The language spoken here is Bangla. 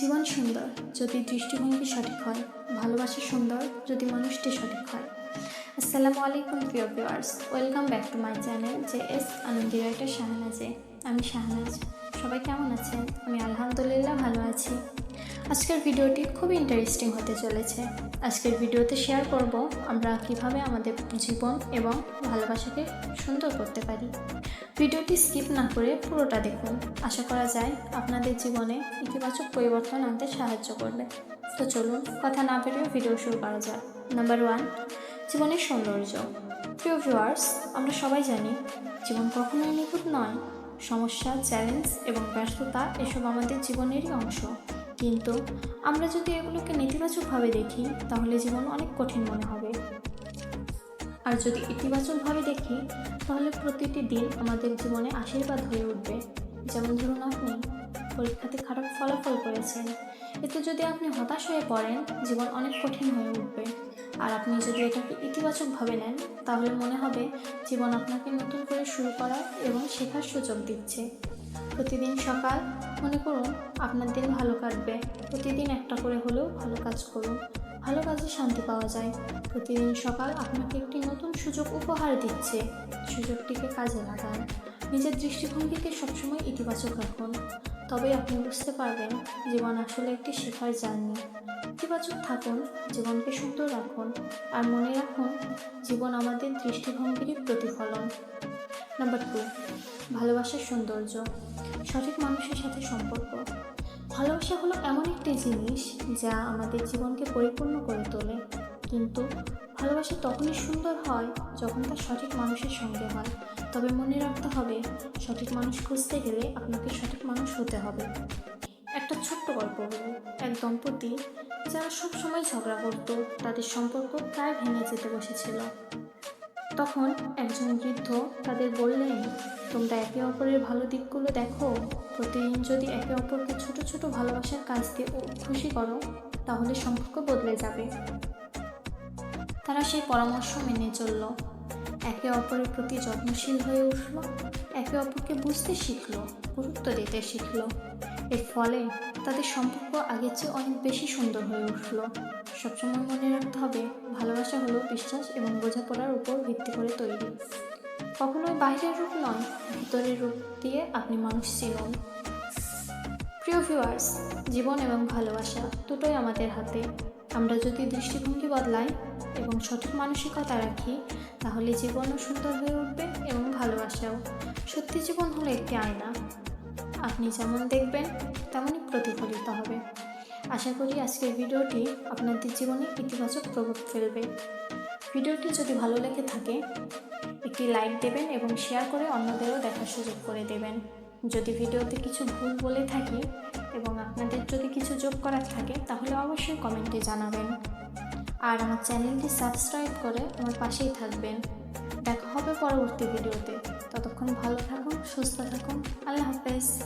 জীবন সুন্দর যদি দৃষ্টিভঙ্গি সঠিক হয়, ভালোবাসা সুন্দর যদি মানুষটি সঠিক হয়। আসসালামু আলাইকুম প্রিয় viewers welcome back to my channel J S Anand শাহনাজে আমি শাহনাজ। সবাই কেমন আছেন? আমি আলহামদুলিল্লাহ ভালো আছি। আজকের ভিডিওটি খুব ইন্টারেস্টিং হতে চলেছে। আজকের ভিডিওতে শেয়ার করব আমরা কীভাবে আমাদের জীবন এবং ভালোবাসাকে সুন্দর করতে পারি। ভিডিওটি স্কিপ না করে পুরোটা দেখুন। আশা করা যায় আপনাদের জীবনে ইতিবাচক পরিবর্তন আনতে সাহায্য করবে। তো চলুন কথা না বেরিয়ে ভিডিও শুরু করা যাক। নাম্বার ওয়ান জীবনের সৌন্দর্য। প্রিয় ভিউয়ার্স আমরা সবাই জানি জীবন কখনোই নিখুঁত নয়। সমস্যা চ্যালেঞ্জ এবং ব্যস্ততা এসব আমাদের জীবনেরই অংশ। কিন্তু আমরা যদি এগুলোকে নেতিবাচকভাবে দেখি, তাহলে জীবন অনেক কঠিন মনে হবে। আর যদি ইতিবাচকভাবে দেখি, তাহলে প্রতিটি দিন আমাদের জীবনে আশীর্বাদ হয়ে উঠবে। যেমন ধরুন আপনি পরীক্ষাতে খারাপ ফলাফল করেছেন এতে যদি আপনি হতাশ হয়ে পড়েন, জীবন অনেক কঠিন হয়ে উঠবে। আর আপনি যদি এটাকে ইতিবাচকভাবে নেন, তাহলে মনে হবে জীবন আপনাকে নতুন করে শুরু করার এবং শেখার সুযোগ দিচ্ছে। প্রতিদিন সকাল, মনে করুন, আপনার দিন ভালো কাটবে। প্রতিদিন একটা করে হলেও ভালো কাজ করুন। ভালো কাজে শান্তি পাওয়া যায়। প্রতিদিন সকাল আপনাকে একটি নতুন সুযোগ উপহার দিচ্ছে। সুযোগটিকে কাজে লাগান। নিজের দৃষ্টিভঙ্গিকে সবসময় ইতিবাচক রাখুন। তবে আপনি বুঝতে পারবেন জীবন আসলে একটি শেখার জার্নি। ইতিবাচক থাকুন, জীবনকে সুন্দর রাখুন, আর মনে রাখুন, জীবন আমাদের দৃষ্টিভঙ্গিরই প্রতিফলন। নাম্বার টু ভালোবাসার সৌন্দর্য। সঠিক মানুষের সাথে সম্পর্ক। ভালোবাসা হলো এমন একটি জিনিস যা আমাদের জীবনকে পরিপূর্ণ করে তোলে। কিন্তু ভালোবাসা তখনই সুন্দর হয় যখন তা সঠিক মানুষের সঙ্গে হয়। তবে মনে রাখতে হবে, সঠিক মানুষ খুঁজতে গেলে আপনাকে সঠিক মানুষ হতে হবে। একটা ছোট্ট গল্প হলো, এক দম্পতি যারা সব সময় ঝগড়া করত, তাদের সম্পর্ক প্রায় ভেঙে যেতে বসেছিল। তখন একজন বৃদ্ধ তাদের বললেন, তোমরা একে অপরের ভালো দিকগুলো দেখো। প্রতিদিন যদি একে অপরকে ছোট ছোট ভালোবাসার কাজ দিয়ে খুশি করো, তাহলে সম্পর্ক বদলে যাবে। তারা সেই পরামর্শ মেনে চলল। একে অপরের প্রতি যত্নশীল হয়ে উঠল, একে অপরকে বুঝতে শিখল, গুরুত্ব দিতে শিখল। এর ফলে তাদের সম্পর্ক আগের চেয়ে অনেক বেশি সুন্দর হয়ে উঠল। সবসময় মনে রাখতে হবে, ভালোবাসা হলো বিশ্বাস এবং বোঝাপড়ার উপর ভিত্তি করে তৈরি। কখনোই বাইরের রূপ নয়, ভিতরের রূপ দিয়ে আপনি মানুষ চিনুন প্রিয় ভিউয়ার্স জীবন এবং ভালোবাসা দুটোই আমাদের হাতে। আমরা যদি দৃষ্টিভঙ্গি বদলাই এবং সঠিক মানসিকতা রাখি, তাহলে জীবনও সুন্দর হয়ে উঠবে এবং ভালোবাসাও। সত্যি জীবন হলো একটি আয়না। আপনি যেমন দেখবেন, তেমনই প্রতিফলিত হবে। আশা করি আজকের ভিডিওটি আপনাদের জীবনে ইতিবাচক প্রভাব ফেলবে। ভিডিওটি যদি ভালো লেগে থাকে, একটি লাইক দেবেন এবং শেয়ার করে অন্যদেরও দেখার সুযোগ করে দেবেন। যদি ভিডিওতে কিছু ভুল বলে থাকি এবং আপনাদের যদি কিছু যোগ করা থাকে, তাহলে অবশ্যই কমেন্টে জানাবেন। আর আমার চ্যানেলটি সাবস্ক্রাইব করে আমার পাশেই থাকবেন। দেখা হবে পরবর্তী ভিডিওতে। ততক্ষণ ভালো থাকুন, সুস্থ থাকুন। আল্লাহ হাফেজ।